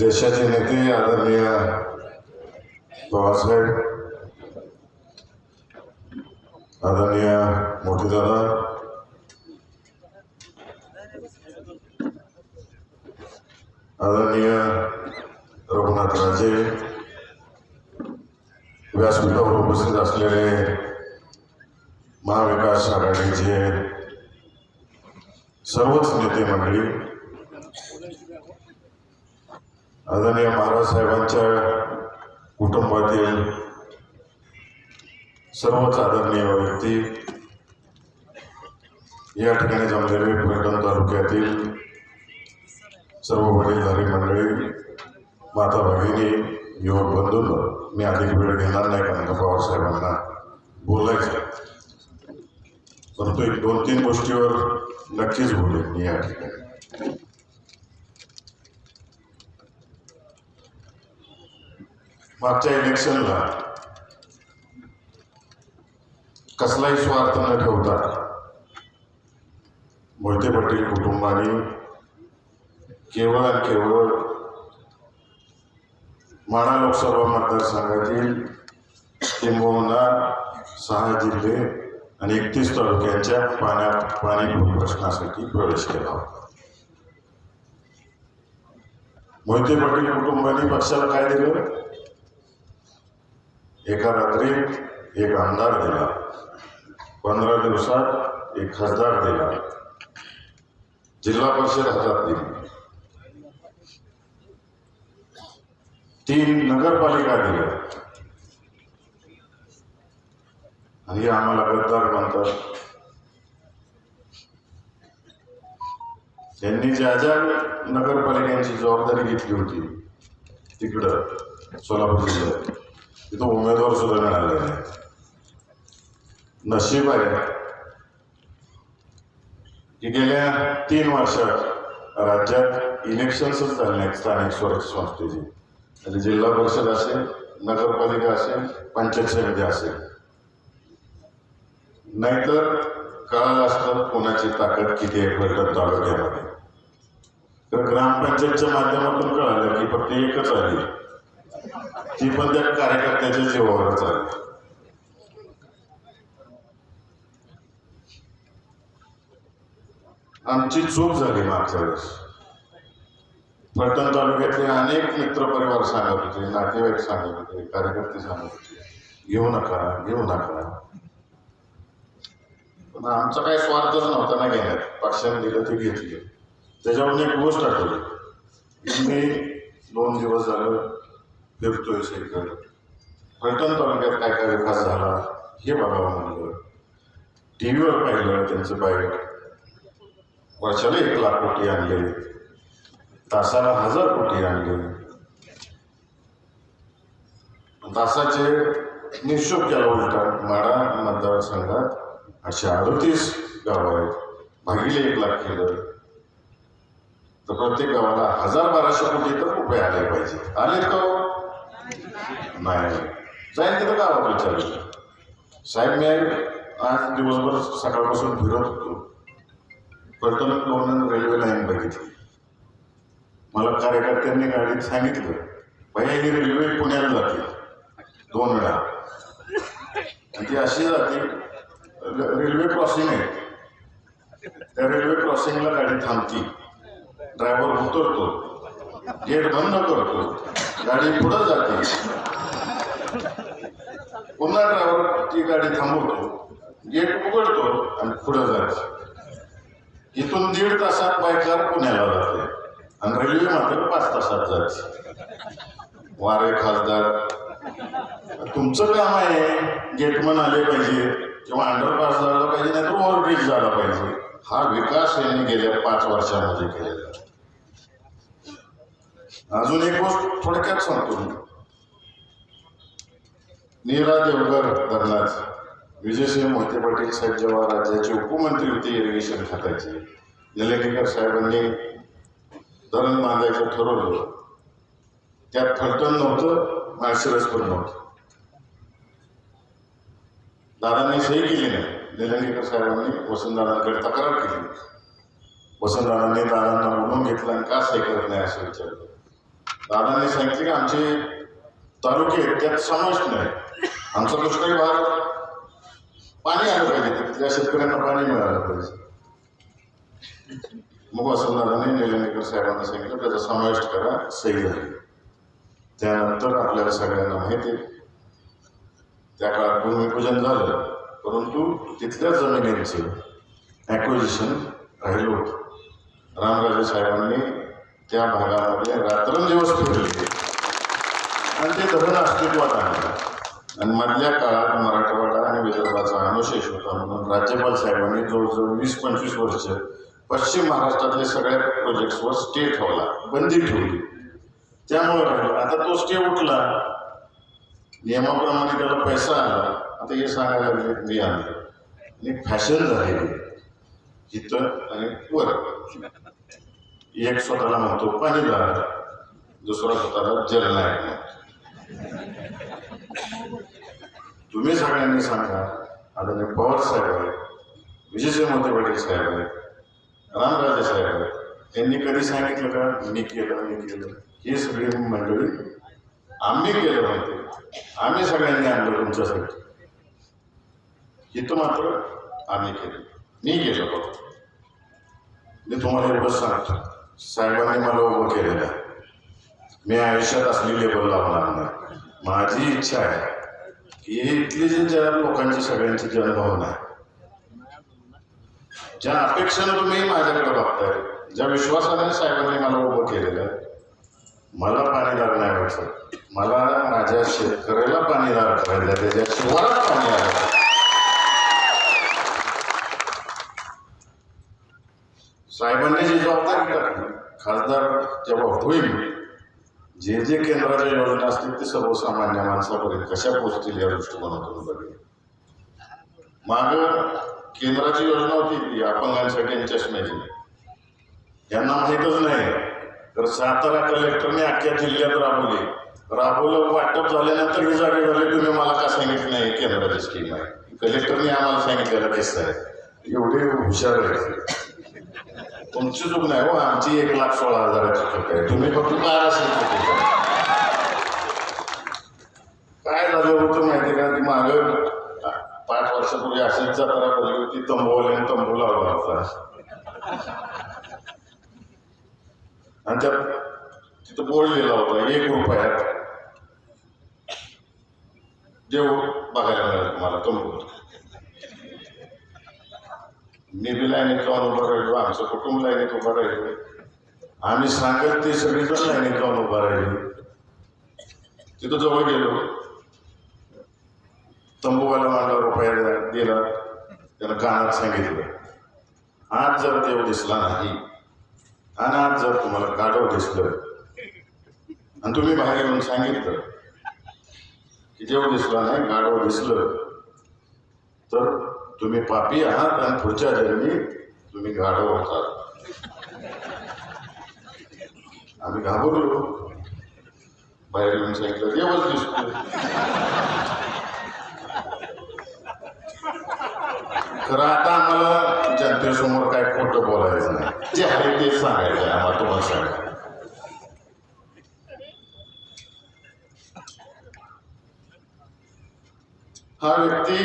देशाचे नेते आदरणीय पवारसाहेब आदरणीय मोठीदादा आदरणीय रघुनाथ राजे व्यासपीठावर उपस्थित असलेले महाविकास आघाडीचे सर्वच नेते मंडळी आदरणीय महाराज साहेबांच्या कुटुंबातील सर्वच आदरणीय व्यक्ती या ठिकाणी जमलेले पैठण तालुक्यातील सर्व वडीलधारी मंडळी माता भगिनी युवक बंधूंनो मी अधिक वेळ घेणार नाही कारण का पवार साहेबांना बोलायचं परंतु एक दोन तीन गोष्टीवर नक्कीच बोलेन मी या ठिकाणी. मागच्या इलेक्शनला कसलाही स्वार्थ न ठेवता मोहिते पाटील कुटुंबाने केवळ आणि केवळ माणा लोकसभा मतदारसंघातील किंबहुना सहा जिल्हे आणि एकतीस तालुक्यांच्या पाण्यात पाणी प्रश्नासाठी प्रवेश केला होता. मोहिते पाटील कुटुंबाने पक्षाला काय दिलं? एका रात्रीत एक आमदार दिला पंधरा दिवसात एक खासदार दिला जिल्हा परिषद हातात दिली तीन नगरपालिका दिल्या आणि हे आम्हाला गद्दार म्हणतात. त्यांनी ज्या ज्या नगरपालिकांची जबाबदारी घेतली होती तिकडं सोलापूर जिल्ह्यात. तिथं उमेदवार सुद्धा मिळाले नाही नशीब आहे की गेल्या तीन वर्षात राज्यात इलेक्शन्सच झाले नाहीत स्थानिक स्वराज्य संस्थेची. म्हणजे जिल्हा परिषद असेल नगरपालिका असेल पंचायत समिती असेल. नाहीतर काळ असतं कोणाची ताकद किती आहे फलटण तालुक्यामध्ये? तर ग्रामपंचायतच्या माध्यमातून कळालं की फक्त एकच आली. ती पण त्या कार्यकर्त्याच्या जीवावरच आहे आमची चूक झाली मागच्या वेळेस. फलटण तालुक्यातले अनेक मित्रपरिवार सांगत होते नातेवाईक सांगत होते कार्यकर्ते सांगत होते घेऊ नका घेऊ नका. पण आमचा काही स्वार्थच नव्हता ना घेण्यात. पक्षाने दिलं ते घेतले. त्याच्यावरून एक गोष्ट आठवली. मी दोन दिवस झालं फिरतोय सगळीकडे फलटण तालुक्यात काय काय विकास झाला हे बघावं म्हणलं. टी व्हीवर पाहिलं त्यांचं बाईक. वर्षाला एक लाख कोटी आणले. तासाला हजार कोटी आणले. तासाचे निशोब केला उलटा माडा मतदारसंघात असे अडतीस गावं आहेत. भागिले एक लाख केलं. तर प्रत्येक गावाला हजार बाराशे कोटी तर रुपये आले पाहिजे आले का हो? नाही. जाईन तिथं गावात विचारलं. साहेब मी आज दिवसभर सकाळपासून फिरत होतो. फलटण दोन रेल्वे लाईन बघितली. मला कार्यकर्त्यांनी गाडीत सांगितलं भैया ही रेल्वे पुण्याला जाते. दोन वेळा. आणि ती अशी जाते रेल्वे क्रॉसिंग आहे. त्या रेल्वे क्रॉसिंगला गाडी थांबती. ड्रायव्हर उतरतो. गेट बंद करतो गाडी पुढं जाते. पुन्हा ड्रायव्हर ती गाडी थांबवतो. गेट उघडतो आणि पुढं जाते. इथून दीड तासात बायकार पुण्याला जाते. आणि रेल्वे मात्र पाच तासात जाते. वारे खासदार. तुमचं काम आहे. गेटमन आले पाहिजे. किंवा अंडरपास झाला पाहिजे नाही तर ओव्हरब्रिज झाला पाहिजे. हा विकास यांनी गेल्या पाच वर्षामध्ये केलेला आहे. अजून एक गोष्ट थोडक्यात सांगतो मी. नीरा देवगर धरणात विजयसिंह मोहिते पाटील साहेब जेव्हा राज्याचे उपमंत्री होते इरिगेशन खात्याचे निलंगेकर साहेबांनी धरण बांधायचं ठरवलं. त्यात फलटण नव्हतं माळशिरस पण नव्हतं. दादांनी सही केली नाही. निलंगेकर साहेबांनी वसंतदादांकडे तक्रार केली. वसंतदादांनी दादांना बोलून घेतलं आणि का सही करत नाही असं विचारलं. दादाने सांगितले की आमचे तालुके आहेत, त्यात समाविष्ट नाही. आमचा दुष्काळी भाग पाणी आलं पाहिजे. तिथल्या शेतकऱ्यांना पाणी मिळालं पाहिजे. मग वसंतदादांनी निलंगेकर साहेबांना सांगितलं त्याचा समावेश करा सही झाली. त्यानंतर आपल्याला सगळ्यांना माहिती आहे. त्या काळात भूमिपूजन झालं परंतु तिथल्या जमिनींचं ॲक्विजिशन राहिलं होतं. रामराजे साहेबांनी त्या भागामध्ये रात्रंदिवस फिरले आणि ते धरण अस्तित्वात आणलं आणि मधल्या काळात मराठवाडा आणि विदर्भाचा अनुशेष होता म्हणून राज्यपाल साहेबांनी जवळजवळ वीस पंचवीस वर्ष पश्चिम महाराष्ट्रातल्या सगळ्या प्रोजेक्ट्सवर स्टे ठेवला बंदी ठेवली. त्यामुळे राहिलं. आता तो स्टे उठला. नियमाप्रमाणे त्याला पैसा आला. आता हे सांगायला लागले मी आणलं आणि फॅशन झालेली. इथं आणि वर. एक स्वतःला म्हणतो पाणीदार दुसरा स्वतःला जलनायक म्हणतो तुम्ही सगळ्यांनी सांगा आदरणीय पवार साहेब आहेत विजयसिंह मोठे पाटील साहेब आहेत रामराजे साहेब आहेत त्यांनी कधी सांगितलं का मी केलं मी केलं. ही सगळी मंडळी आम्ही केलं माहिती आम्ही सगळ्यांनी आणलं तुमच्यासाठी. हिथं मात्र आम्ही केलं. मी केलं बघतो मी तुम्हाला एवढंच सांगतो. साहेबांनी मला उभं केलेलं आहे. मी आयुष्यात असली लेबल लावणार नाही. माझी इच्छा आहे की इथली जे ज्या लोकांची सगळ्यांची जनभावना आहे. ज्या अपेक्षेनं तुम्ही माझ्याकडे बघताय ज्या विश्वासाने साहेबांनी मला उभं केलेलं आहे मला पाणीदार नाही व्हायचं मला माझ्या शेतकऱ्याला पाणीदार करायचं त्याच्या शिवारात पाणी आलं साहेबांनी जी जबाबदारी खासदार जेव्हा होईल जे जे केंद्राच्या योजना असतील ते सर्वसामान्य माणसापर्यंत कशा पोचतील या दृष्टिकोनातून बघेल माग केंद्राची योजना होती ती अपंगांसाठी आणि चष्म्याची यांना माहीतच नाही. तर सातारा कलेक्टरने अख्ख्या जिल्ह्यात राबवली. राबवलं वाटप झाल्यानंतर हे जागे झाले तुम्ही मला का सांगितलं नाही? केंद्राची स्कीम आहे. कलेक्टरने आम्हाला सांगितलेला किस्सा आहे. एवढे हुशार आहे तुमची चूक नाही हो आमची एक लाख सोळा हजाराची चूक आहे तुम्ही फक्त बाराशे काय झालं होतं माहिती का की मागं पाच वर्षापूर्वी अशीच जत्रा भरली होती तंबूवाल्याने तंबू लावला होता आणि त्यात तिथं बोर्ड लिहिला होता एक रुपयात देव बघायला मिळालं तुम्हाला तंबू मी बी लाईनीत जाऊन उभं राहिलो आमचं कुटुंब लाईनीत उभं राहिलो. आम्ही सांगत ते सगळीजण लाईनीत जाऊन उभं राहिलो. तिथं जवळ गेलो. तंबूवाला मला रुपया दिला. त्यानं कानात सांगितलं. आज जर देव दिसला नाही आणि आज जर तुम्हाला गाढव दिसलं आणि तुम्ही बाहेर येऊन सांगितलं की देव दिसला नाही गाढव दिसलं तर तुम्ही पापी आहात आणि पुढच्या जन्मी तुम्ही गाढव होतात. आम्ही घाबरलो. बाहेर येऊन सांगितलं देवच दिसतो खरं आता आम्हाला जनतेसमोर काय खोटं बोलायचं नाही. जे आहे ते सांगायचं आहे आम्हाला तुम्हाला सांगायचं हा व्यक्ती